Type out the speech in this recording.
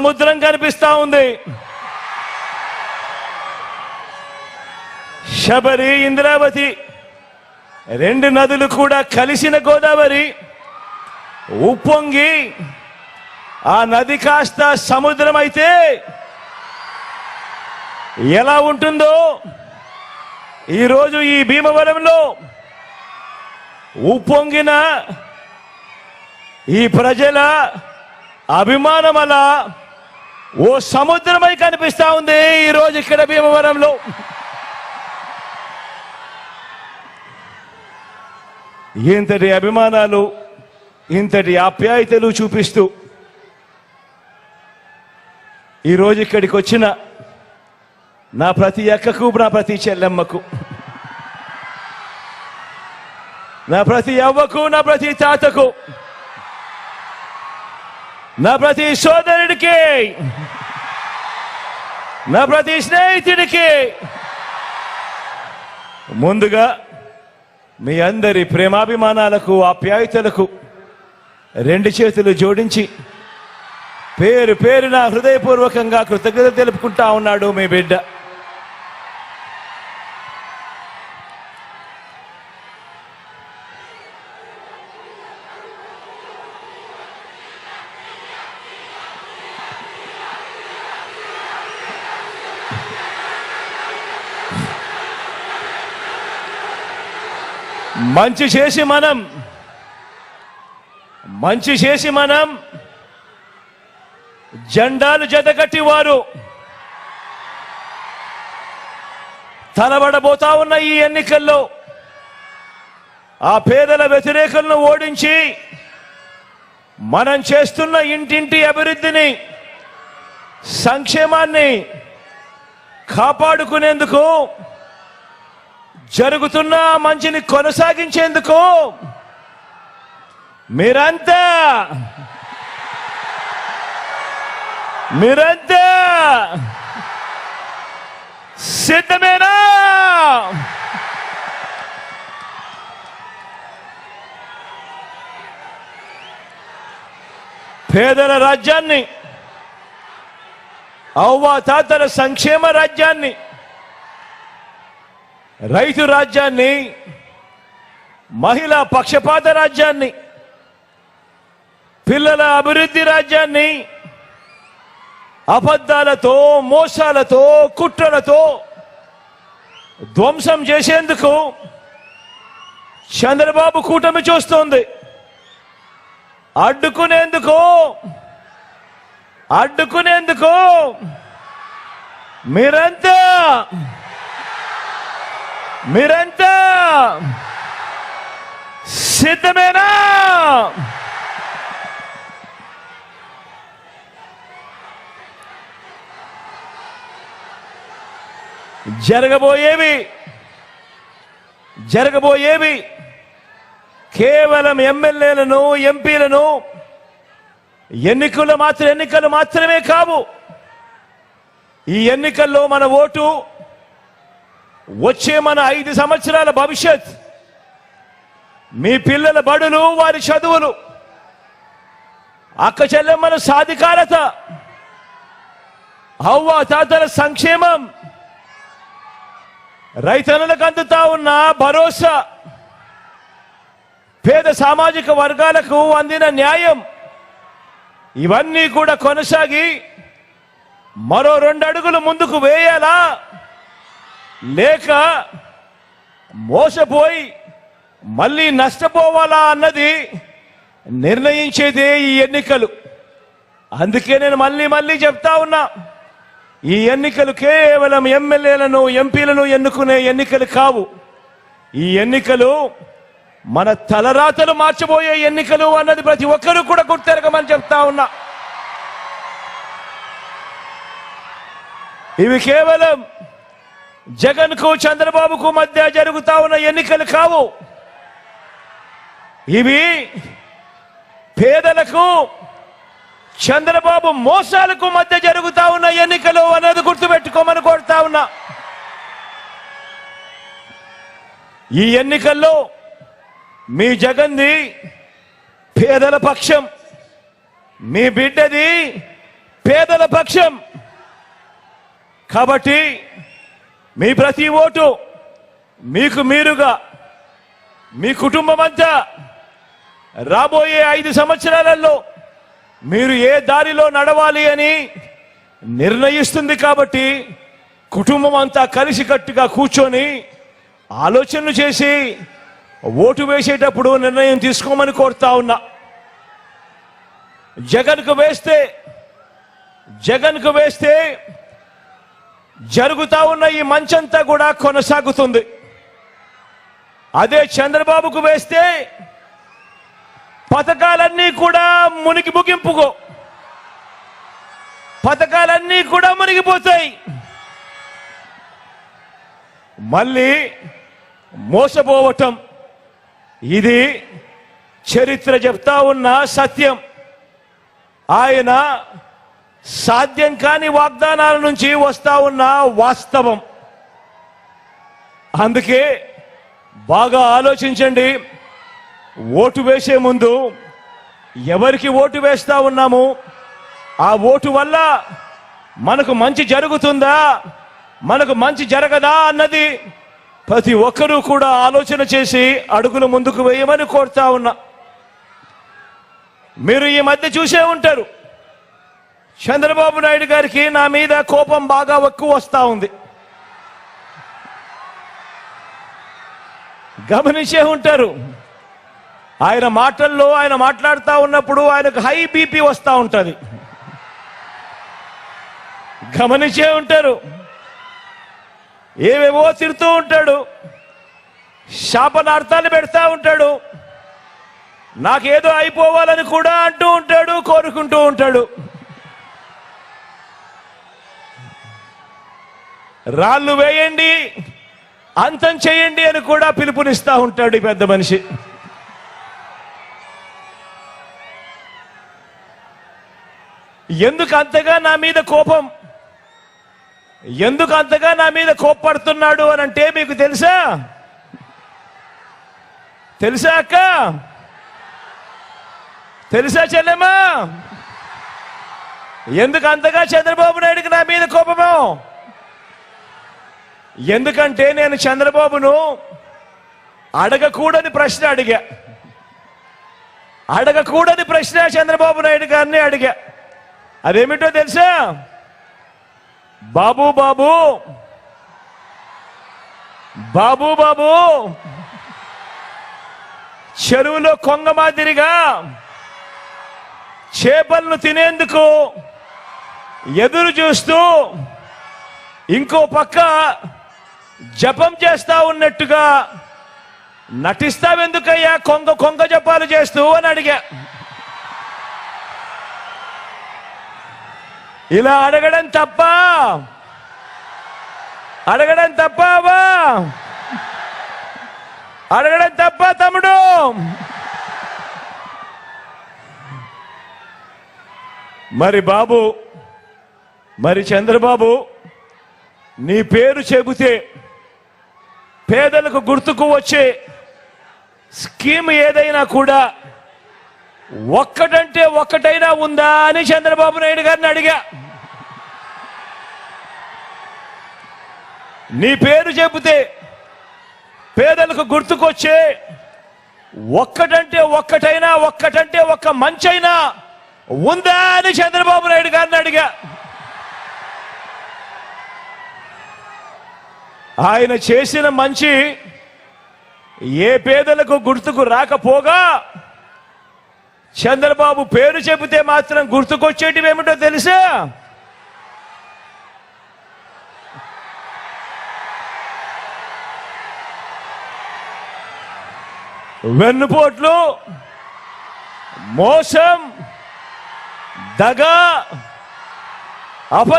సముద్రం కనిపిస్తా ఉంది. శబరి ఇంద్రావతి రెండు నదులు కూడా కలిసిన గోదావరి. ఉప్పొంగి ఆ నది కాస్త సముద్రం అయితే ఎలా ఉంటుందో ఈరోజు ఈ భీమవరంలో ఉప్పొంగిన ఈ ప్రజల అభిమానం అలా ఓ సముద్రమై కనిపిస్తా ఉంది ఈరోజు ఇక్కడ భీమవరంలో. ఇంతటి అభిమానాలు ఇంతటి ఆప్యాయతలు చూపిస్తూ ఈరోజు ఇక్కడికి వచ్చిన నా ప్రతి అక్కకు నా ప్రతి చెల్లెమ్మకు నా ప్రతి అవ్వకు నా ప్రతి తాతకు నా ప్రతి సోదరుడికి నా ప్రతి స్నేహితుడికి. ముందుగా మీ అందరి ప్రేమాభిమానాలకు ఆప్యాయతలకు రెండు చేతులు జోడించి పేరు పేరున హృదయపూర్వకంగా కృతజ్ఞత తెలుపుకుంటా ఉన్నాడు మీ బిడ్డ. మంచి చేసి మనం మంచి చేసి మనం జెండాలు జతగట్టి వారు తలబడబోతా ఉన్న ఈ ఎన్నికల్లో ఆ పేదల వ్యతిరేకలను ఓడించి మనం చేస్తున్న ఇంటింటి అభివృద్ధిని సంక్షేమాన్ని కాపాడుకునేందుకు జరుగుతున్న మంచిని కొనసాగించేందుకు మీరంతా మీరంతా సిద్ధమేనా? పేదల రాజ్యాన్ని అవ్వ తాతల సంక్షేమ రాజ్యాన్ని రైతు రాజ్యాన్ని మహిళా పక్షపాత రాజ్యాన్ని పిల్లల అభివృద్ధి రాజ్యాన్ని అబద్ధాలతో మోసాలతో కుట్రలతో ధ్వంసం చేసేందుకు చంద్రబాబు కూటమి చూస్తోంది. అడ్డుకునేందుకు అడ్డుకునేందుకు మీరంతా మీరంతా సిద్ధమేనా? జరగబోయేవి జరగబోయేవి కేవలం ఎమ్మెల్యేలను ఎంపీలను ఎన్నికలు మాత్రం ఎన్నికలు మాత్రమే కావు. ఈ ఎన్నికల్లో మన ఓటు వచ్చే మన ఐదు సంవత్సరాల భవిష్యత్. మీ పిల్లల బడులు వారి చదువులు. అక్క చెల్లెమ్మల సాధికారత. అవ్వ తాతల సంక్షేమం. రైతన్నులకు అందుతా ఉన్న భరోసా. పేద సామాజిక వర్గాలకు అందిన న్యాయం. ఇవన్నీ కూడా కొనసాగి మరో రెండు అడుగులు ముందుకు వేయాలా? లేక మోసపోయి మళ్ళీ నష్టపోవాలా అన్నది నిర్ణయించేదే ఈ ఎన్నికలు. అందుకే నేను మళ్ళీ మళ్ళీ చెప్తా ఉన్నా ఈ ఎన్నికలు కేవలం ఎమ్మెల్యేలను ఎంపీలను ఎన్నుకునే ఎన్నికలు కావు. ఈ ఎన్నికలు మన తలరాతలు మార్చబోయే ఎన్నికలు అన్నది ప్రతి ఒక్కరూ కూడా గుర్తెరగమని చెప్తా ఉన్నా. ఇవి కేవలం జగన్కు చంద్రబాబుకు మధ్య జరుగుతా ఉన్న ఎన్నికలు కావు. ఇవి పేదలకు చంద్రబాబు మోసాలకు మధ్య జరుగుతా ఉన్న ఎన్నికలు అన్నది గుర్తుపెట్టుకోమని కోరుతా ఉన్నా. ఈ ఎన్నికల్లో మీ జగన్ది పేదల పక్షం మీ బిడ్డది పేదల పక్షం. కాబట్టి మీ ప్రతి ఓటు మీకు మీరుగా మీ కుటుంబం అంతా రాబోయే ఐదు సంవత్సరాలలో మీరు ఏ దారిలో నడవాలి అని నిర్ణయిస్తుంది కాబట్టి కుటుంబం అంతా కలిసికట్టుగా కూర్చొని ఆలోచనలు చేసి ఓటు వేసేటప్పుడు నిర్ణయం తీసుకోమని కోరుతా ఉన్నా. జగన్కు వేస్తే జగన్కు వేస్తే జరుగుతా ఉన్న ఈ మంచంతా కూడా కొనసాగుతుంది. అదే చంద్రబాబుకు వేస్తే పథకాలన్నీ కూడా మునిగి ముగింపుకో. పథకాలన్నీ కూడా మునిగిపోతాయి. మళ్ళీ మోసపోవటం. ఇది చరిత్ర చెప్తా ఉన్న సత్యం. ఆయన సాధ్యం కాని వాగ్దానాల నుంచి వస్తా ఉన్న వాస్తవం. అందుకే బాగా ఆలోచించండి. ఓటు వేసే ముందు ఎవరికి ఓటు వేస్తా ఉన్నాము? ఆ ఓటు వల్ల మనకు మంచి జరుగుతుందా? మనకు మంచి జరగదా అన్నది ప్రతి ఒక్కరూ కూడా ఆలోచన చేసి అడుగులు ముందుకు వేయమని కోరుతా ఉన్నా. మీరు ఈ మధ్య చూసే ఉంటారు. చంద్రబాబు నాయుడు గారికి నా మీద కోపం బాగా ఎక్కువ వస్తూ ఉంది. గమనించే ఉంటారు. ఆయన మాటల్లో ఆయన మాట్లాడుతూ ఉన్నప్పుడు ఆయనకు హై బీపీ వస్తూ ఉంటుంది. గమనించే ఉంటారు. ఏవేవో తిడుతూ ఉంటాడు. శాపనార్థాలు పెడతా ఉంటాడు. నాకేదో అయిపోవాలని కూడా అంటూ ఉంటాడు కోరుకుంటూ ఉంటాడు. రాళ్ళు వేయండి అంతం చేయండి అని కూడా పిలుపునిస్తా ఉంటాడు ఈ పెద్ద మనిషి. ఎందుకు అంతగా నా మీద కోపం? ఎందుకు అంతగా నా మీద కోప్పడుతున్నాడు అని అంటే మీకు తెలుసా? తెలుసా అక్క? తెలుసా చెల్లెమ్మా? ఎందుకు అంతగా చంద్రబాబు నాయుడికి నా మీద కోపము? ఎందుకంటే నేను చంద్రబాబును అడగకూడని ప్రశ్న అడిగా. అడగకూడని ప్రశ్న చంద్రబాబు నాయుడు గారిని అడిగా. అదేమిటో తెలుసా? బాబు బాబు బాబు బాబు చెరువులో కొంగ మాదిరిగా చేపలను తినేందుకు ఎదురు చూస్తూ ఇంకో పక్క జపం చేస్తా ఉన్నట్టుగా నటిస్తావెందుకయ్యా? కొంగ కొంగ జపాలు చేస్తూ అని అడిగా. ఇలా అడగడం తప్ప అడగడం తప్ప అడగడం తప్ప తమ్ముడు. మరి బాబు మరి చంద్రబాబు నీ పేరు చెబితే పేదలకు గుర్తుకు వచ్చే స్కీమ్ ఏదైనా కూడా ఒక్కటంటే ఒక్కటైనా ఉందా అని చంద్రబాబు నాయుడు గారిని అడిగా. నీ పేరు చెబితే పేదలకు గుర్తుకొచ్చే ఒక్కటంటే ఒక్కటైనా ఒక్కటంటే ఒక్క మంచైనా ఉందా అని చంద్రబాబు నాయుడు గారిని అడిగా. ఆయన చేసిన మంచి ఏ పేదలకు గుర్తుకు రాకపోగా చంద్రబాబు పేరు చెబితే మాత్రం గుర్తుకొచ్చేటివి ఏమిటో తెలుసా? వెన్నుపోట్లు మోసం దగ అప